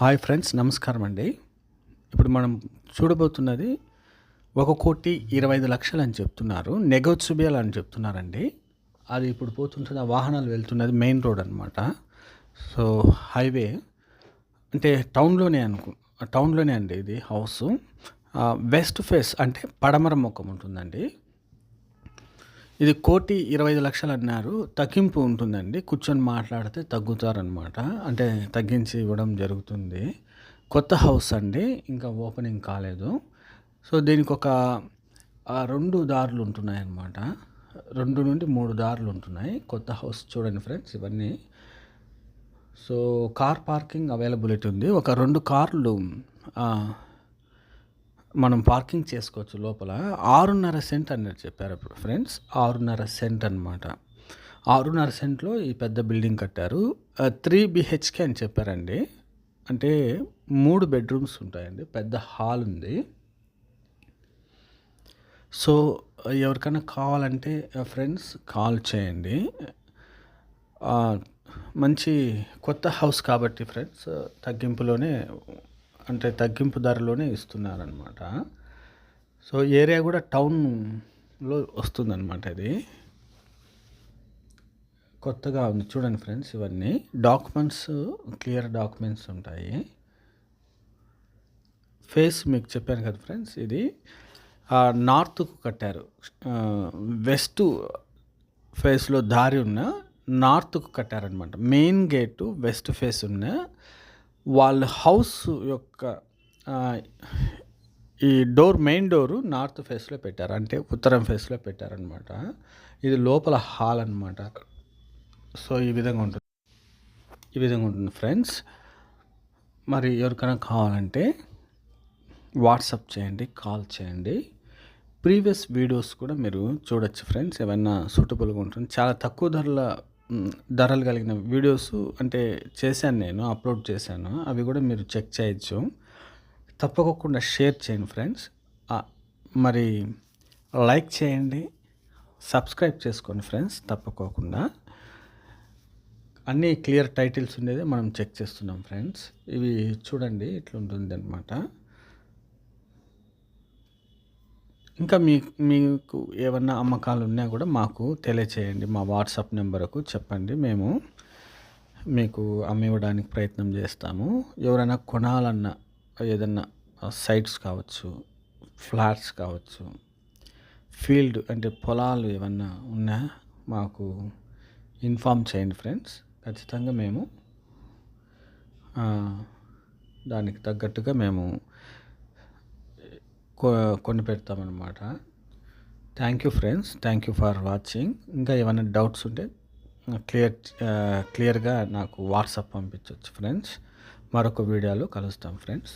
Hi friends నమస్కారం అండి. ఇప్పుడు మనం చూడబోతున్నది ఒక కోటి ఇరవై ఐదు లక్షలు అని చెప్తున్నారు నెగోచియబుల్ అని చెప్తున్నారండి. అది ఇప్పుడు పోతుంటుంది ఆ వాహనాలు వెళ్తున్నది మెయిన్ రోడ్ అనమాట సో హైవే అంటే టౌన్లోనే అనుకు టౌన్లోనే అండి ఇది హౌస్. వెస్ట్ ఫేస్ అంటే పడమర ముఖం ఉంటుందండి. ఇది కోటి ఇరవై ఐదు లక్షలు అన్నారు. తగ్గింపు ఉంటుందండి. కూర్చొని మాట్లాడితే తగ్గుతారనమాట అంటే తగ్గించి ఇవ్వడం జరుగుతుంది. కొత్త హౌస్ అండి. ఇంకా ఓపెనింగ్ కాలేదు. సో దీనికి ఒక రెండు దారులు ఉంటున్నాయి అన్నమాట రెండు నుండి మూడు దారులు ఉంటున్నాయి. కొత్త హౌస్ చూడండి ఫ్రెండ్స్ ఇవన్నీ. సో కార్ పార్కింగ్ అవైలబిలిటీ ఉంది. ఒక రెండు కార్లు మనం పార్కింగ్ చేసుకోవచ్చు లోపల. ఆరున్నర సెంట్ అన్నట్టు చెప్పారు ఫ్రెండ్స్. ఆరున్నర సెంట్ అనమాట ఆరున్నర సెంట్లో ఈ పెద్ద బిల్డింగ్ కట్టారు. త్రీ బిహెచ్కే అని చెప్పారండి. అంటే మూడు బెడ్రూమ్స్ ఉంటాయండి. పెద్ద హాల్ ఉంది. సో ఎవరికైనా కావాలంటే ఫ్రెండ్స్ కాల్ చేయండి. మంచి కొత్త హౌస్ కాబట్టి ఫ్రెండ్స్ తగ్గింపులోనే అంటే తగ్గింపు ధరలోనే ఇస్తున్నారనమాట సో ఏరియా కూడా టౌన్లో వస్తుందన్నమాట ఇది. కొత్తగా ఉంది. చూడండి ఫ్రెండ్స్ ఇవన్నీ. డాక్యుమెంట్స్ క్లియర్ డాక్యుమెంట్స్ ఉంటాయి. ఫేస్ మీకు చెప్పాను కదా ఫ్రెండ్స్ ఇది. నార్త్కు కట్టారు. వెస్ట్ ఫేస్లో దారి ఉన్న నార్త్కు కట్టారనమాట మెయిన్ గేటు వెస్ట్ ఫేస్ ఉన్న వాళ్ళ హౌస్ యొక్క ఈ డోర్ మెయిన్ డోరు నార్త్ ఫేస్లో పెట్టారు. అంటే ఉత్తరం ఫేస్లో పెట్టారనమాట ఇది లోపల హాల్ అనమాట సో ఈ విధంగా ఉంటుంది. ఈ విధంగా ఉంటుంది ఫ్రెండ్స్. మరి ఎవరికైనా కావాలంటే వాట్సాప్ చేయండి కాల్ చేయండి. ప్రీవియస్ వీడియోస్ కూడా మీరు చూడొచ్చు ఫ్రెండ్స్. ఏమైనా సూటబుల్గా ఉంటుంది. చాలా తక్కువ ధరల ధరలు కలిగిన వీడియోస్ అంటే చేశాను నేను అప్లోడ్ చేశాను. అవి కూడా మీరు చెక్ చేయొచ్చు. తప్పకుండా షేర్ చేయండి ఫ్రెండ్స్. మరి లైక్ చేయండి సబ్స్క్రైబ్ చేసుకోండి ఫ్రెండ్స్ తప్పకోకుండా. అన్నీ క్లియర్ టైటిల్స్ ఉండేది మనం చెక్ చేస్తున్నాం ఫ్రెండ్స్. ఇవి చూడండి ఇట్లా ఉంటుంది అనమాట ఇంకా మీ మీకు ఏమన్నా అమ్మకాలు ఉన్నా కూడా మాకు తెలియచేయండి. మా వాట్సాప్ నెంబర్కు చెప్పండి. మేము మీకు అమ్మివ్వడానికి ప్రయత్నం చేస్తాము. ఎవరైనా కొనాలన్న ఏదన్నా సైట్స్ కావచ్చు ఫ్లాట్స్ కావచ్చు ఫీల్డ్ అంటే పొలాలు ఏమన్నా ఉన్నా మాకు ఇన్ఫామ్ చేయండి ఫ్రెండ్స్. ఖచ్చితంగా మేము దానికి తగ్గట్టుగా మేము కొ కొని పెడతామన్నమాట. Thank you friends thank you for watching ఇంకా ఏమైనా డౌట్స్ ఉంటే క్లియర్ క్లియర్గా నాకు వాట్సాప్ పంపించవచ్చు ఫ్రెండ్స్ మరొక వీడియోలో కలుస్తాం ఫ్రెండ్స్